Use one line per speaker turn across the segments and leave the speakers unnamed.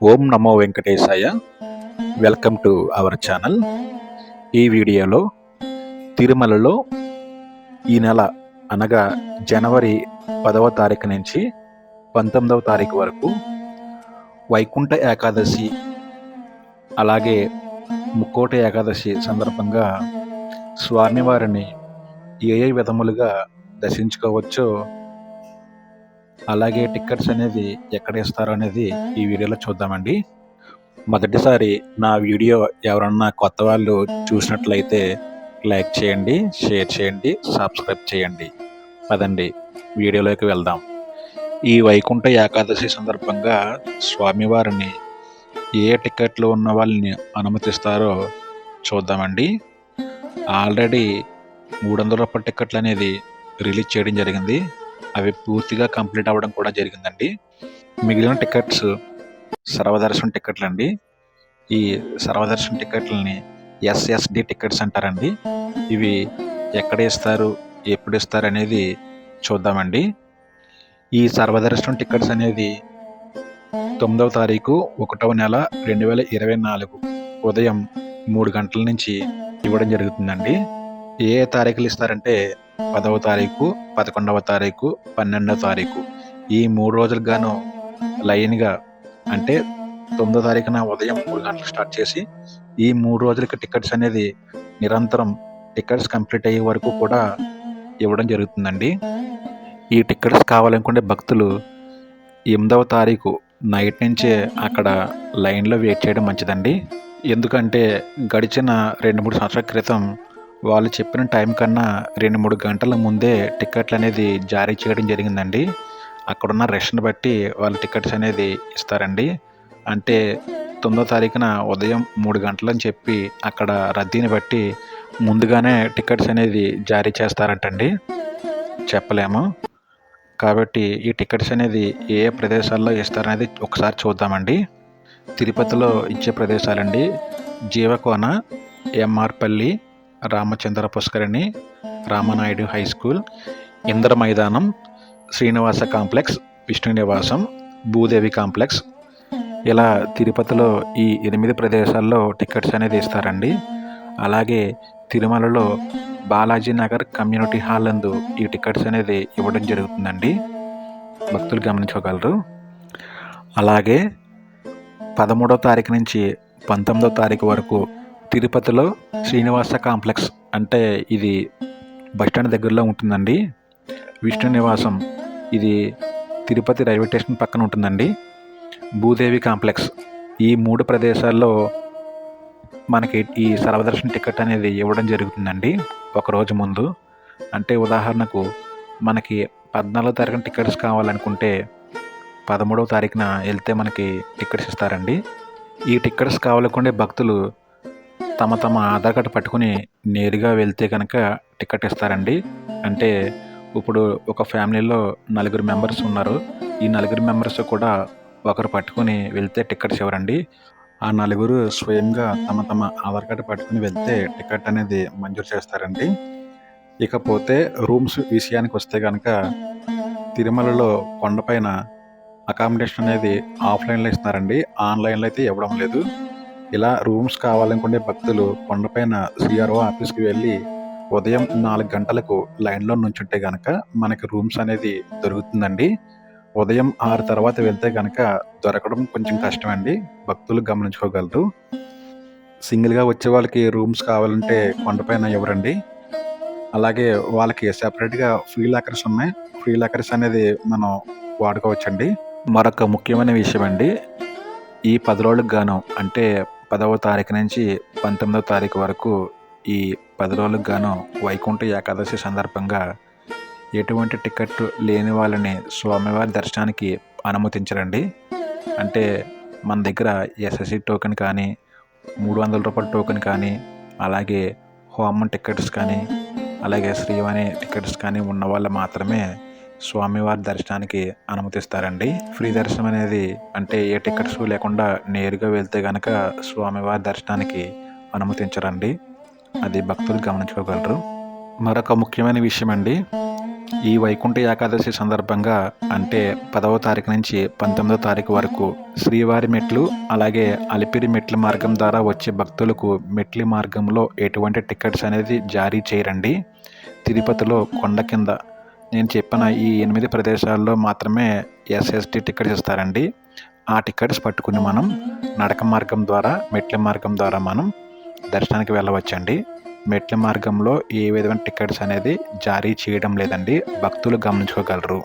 Om Namo Venkatesaya. Welcome to our channel ఈ వీడియోలో తిరుమలలో ఈ నెల అనగా జనవరి పదవ తారీఖు నుంచి పంతొమ్మిదవ తారీఖు వరకు వైకుంఠ ఏకాదశి అలాగే ముక్కోట ఏకాదశి సందర్భంగా స్వామివారిని ఏ ఏ విధములుగా దర్శించుకోవచ్చో అలాగే టికెట్స్ అనేది ఎక్కడ ఇస్తారో అనేది ఈ వీడియోలో చూద్దామండి. మొదటిసారి నా వీడియో ఎవరన్నా కొత్త వాళ్ళు చూసినట్లయితే లైక్ చేయండి షేర్ చేయండి సబ్స్క్రైబ్ చేయండి. పదండి వీడియోలోకి వెళ్దాం. ఈ వైకుంఠ ఏకాదశి సందర్భంగా స్వామివారిని ఏ టికెట్లు ఉన్న వాళ్ళని అనుమతిస్తారో చూద్దామండి. ఆల్రెడీ మూడు వందల రూపాయల టికెట్లు అనేది రిలీజ్ చేయడం జరిగింది. అవి పూర్తిగా కంప్లీట్ అవ్వడం కూడా జరిగిందండి. మిగిలిన టికెట్స్ సర్వదర్శన్ టికెట్లు అండి. ఈ సర్వదర్శన్ టికెట్లని ఎస్ఎస్డి టికెట్స్ అంటారండి. ఇవి ఎక్కడ ఇస్తారు ఎప్పుడు ఇస్తారు అనేది చూద్దామండి. ఈ సర్వదర్శనం టికెట్స్ అనేది తొమ్మిదవ తారీఖు ఒకటవ నెల రెండు వేల ఇరవై నాలుగు ఉదయం మూడు గంటల నుంచి ఇవ్వడం జరుగుతుందండి. ఏ ఏ తారీఖులు ఇస్తారంటే పదవ తారీఖు పదకొండవ తారీఖు పన్నెండవ తారీఖు. ఈ మూడు రోజులు గాను లైన్గా అంటే తొమ్మిదో తారీఖున ఉదయం మూడు గంటలకు స్టార్ట్ చేసి ఈ మూడు రోజులకి టికెట్స్ అనేది నిరంతరం టికెట్స్ కంప్లీట్ అయ్యే వరకు కూడా ఇవ్వడం జరుగుతుందండి. ఈ టికెట్స్ కావాలనుకునే భక్తులు ఎనిమిదవ తారీఖు నైట్ నుంచే అక్కడ లైన్లో వెయిట్ చేయడం మంచిదండి. ఎందుకంటే గడిచిన రెండు మూడు సంవత్సరాల క్రితం వాళ్ళు చెప్పిన టైం కన్నా రెండు మూడు గంటల ముందే టికెట్లు అనేది జారీ చేయడం జరిగిందండి. అక్కడున్న రష్ని బట్టి వాళ్ళు టికెట్స్ అనేది ఇస్తారండి. అంటే తొమ్మిదో తారీఖున ఉదయం మూడు గంటలని చెప్పి అక్కడ రద్దీని బట్టి ముందుగానే టికెట్స్ అనేది జారీ చేస్తారంటండి. చెప్పలేము. కాబట్టి ఈ టికెట్స్ అనేది ఏ ఏ ప్రదేశాల్లో ఇస్తారనేది ఒకసారి చూద్దామండి. తిరుపతిలో ఇచ్చే ప్రదేశాలండి. జీవకోన ఎంఆర్పల్లి రామచంద్ర పుష్కరిణి రామనాయుడు హై స్కూల్ ఇంద్ర మైదానం శ్రీనివాస కాంప్లెక్స్ విష్ణు నివాసం భూదేవి కాంప్లెక్స్. ఇలా తిరుపతిలో ఈ ఎనిమిది ప్రదేశాల్లో టికెట్స్ అనేది ఇస్తారండి. అలాగే తిరుమలలో బాలాజీ నగర్ కమ్యూనిటీ హాల్ నందు ఈ టికెట్స్ అనేది ఇవ్వడం జరుగుతుందండి. భక్తులు గమనించగలరు. అలాగే పదమూడో తారీఖు నుంచి పంతొమ్మిదో తారీఖు వరకు తిరుపతిలో శ్రీనివాస కాంప్లెక్స్ అంటే ఇది బస్టాండ్ దగ్గరలో ఉంటుందండి. విష్ణు నివాసం. ఇది తిరుపతి రైల్వే స్టేషన్ పక్కన ఉంటుందండి. భూదేవి కాంప్లెక్స్. ఈ మూడు ప్రదేశాల్లో మనకి ఈ సర్వదర్శన టికెట్ అనేది ఇవ్వడం జరుగుతుందండి. ఒకరోజు ముందు. అంటే ఉదాహరణకు మనకి పద్నాలుగో తారీఖున టికెట్స్ కావాలనుకుంటే పదమూడవ తారీఖున వెళ్తే మనకి టికెట్స్ ఇస్తారండి. ఈ టికెట్స్ కావాలనుకునే భక్తులు తమ తమ ఆధార్ కార్డు పట్టుకుని నేరుగా వెళ్తే కనుక టికెట్ ఇస్తారండి. అంటే ఇప్పుడు ఒక ఫ్యామిలీలో నలుగురు మెంబర్స్ ఉన్నారు. ఈ నలుగురు మెంబర్స్ కూడా ఒకరు పట్టుకుని వెళ్తే టికెట్స్ ఇవ్వరండి. ఆ నలుగురు స్వయంగా తమ తమ ఆధార్ కార్డు పట్టుకుని వెళ్తే టికెట్ అనేది మంజూరు చేస్తారండి. ఇకపోతే రూమ్స్ విషయానికి వస్తే కనుక తిరుమలలో కొండపైన అకామిడేషన్ అనేది ఆఫ్లైన్లో ఇస్తున్నారండి. ఆన్లైన్లో అయితే ఇవ్వడం లేదు. ఇలా రూమ్స్ కావాలనుకునే భక్తులు కొండపైన సిఆర్ఓ ఆఫీస్కి వెళ్ళి ఉదయం నాలుగు గంటలకు లైన్లో నుంచుంటే కనుక మనకి రూమ్స్ అనేది దొరుకుతుందండి. ఉదయం ఆరు తర్వాత వెళ్తే కనుక దొరకడం కొంచెం కష్టమండి. భక్తులు గమనించుకోగలరు. సింగిల్గా వచ్చే వాళ్ళకి రూమ్స్ కావాలంటే కొండపైన ఇవ్వరండి అలాగే వాళ్ళకి సెపరేట్గా ఫ్రీ లాకర్స్ ఉన్నాయి. ఫ్రీ లాకర్స్ అనేది మనం వాడుకోవచ్చండి. మరొక ముఖ్యమైన విషయం అండి ఈ పది రోజులకు గాను అంటే పదవ తారీఖు నుంచి పంతొమ్మిదవ తారీఖు వరకు ఈ పది రోజులకు గాను వైకుంఠ ఏకాదశి సందర్భంగా ఎటువంటి టికెట్ లేని వాళ్ళని స్వామివారి దర్శనానికి అనుమతించరండి. అంటే మన దగ్గర ఎస్ఎస్సి టోకెన్ కానీ మూడు వందల రూపాయల టోకెన్ కానీ అలాగే హోమం టికెట్స్ కానీ అలాగే శ్రీవాణి టికెట్స్ కానీ ఉన్న వాళ్ళు మాత్రమే స్వామివారి దర్శనానికి అనుమతిస్తారండి. ఫ్రీ దర్శనం అనేది అంటే ఏ టికెట్స్ లేకుండా నేరుగా వెళ్తే కనుక స్వామివారి దర్శనానికి అనుమతించరండి. అది భక్తులు గమనించుకోగలరు. మరొక ముఖ్యమైన విషయం అండి. ఈ వైకుంఠ ఏకాదశి సందర్భంగా అంటే పదవ తారీఖు నుంచి పంతొమ్మిదవ తారీఖు వరకు శ్రీవారి మెట్లు అలాగే అలిపిరి మెట్ల మార్గం ద్వారా వచ్చే భక్తులకు మెట్ల మార్గంలో ఎటువంటి టికెట్స్ అనేది జారీ చేయరండి. తిరుపతిలో కొండ కింద నేను చెప్పిన ఈ ఎనిమిది ప్రదేశాల్లో మాత్రమే ఎస్ఎస్టీ టికెట్స్ ఇస్తారండి. ఆ టికెట్స్ పట్టుకుని మనం నడక మార్గం ద్వారా మెట్ల మార్గం ద్వారా మనం దర్శనానికి వెళ్ళవచ్చండి. మెట్ల మార్గంలో ఏ విధమైన టికెట్స్ అనేది జారీ చేయడం లేదండి. భక్తులు గమనించుకోగలరు.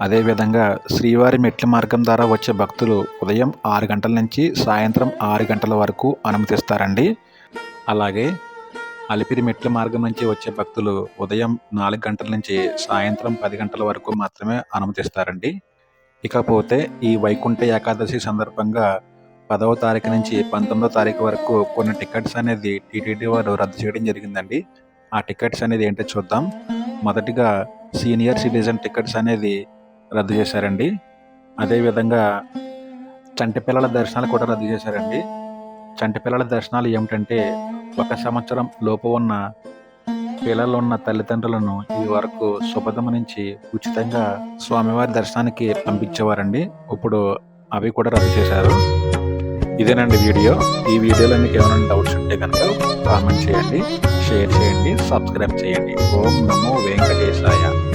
అదేవిధంగా శ్రీవారి మెట్ల మార్గం ద్వారా వచ్చే భక్తులు ఉదయం ఆరు గంటల నుంచి సాయంత్రం ఆరు గంటల వరకు అనుమతిస్తారండి. అలాగే అలిపిరి మెట్ల మార్గం నుంచి వచ్చే భక్తులు ఉదయం నాలుగు గంటల నుంచి సాయంత్రం పది గంటల వరకు మాత్రమే అనుమతిస్తారండి. ఇకపోతే ఈ వైకుంఠ ఏకాదశి సందర్భంగా పదవ తారీఖు నుంచి పంతొమ్మిదో తారీఖు వరకు కొన్ని టికెట్స్ అనేది టీటీడీ వారు రద్దు చేయడం జరిగిందండి. ఆ టికెట్స్ అనేది ఏంటో చూద్దాం. మొదటిగా సీనియర్ సిటిజన్ టికెట్స్ అనేది రద్దు చేశారండి. అదేవిధంగా చంటి పిల్లల దర్శనాలు కూడా రద్దు చేశారండి. చంటి పిల్లల దర్శనాలు ఏమిటంటే ఒక సంవత్సరం లోపు ఉన్న పిల్లలు ఉన్న తల్లిదండ్రులను ఈ వరకు సుపదమ నుంచి ఉచితంగా స్వామివారి దర్శనానికి పంపించేవారండి. ఇప్పుడు అవి కూడా రద్దు చేశారు. ఇదేనండి వీడియో. ఈ వీడియోలో మీకు ఏమైనా డౌట్స్ ఉంటే కనుక కామెంట్ చేయండి షేర్ చేయండి సబ్స్క్రైబ్ చేయండి. ఓం నమో వెంకటేశాయ.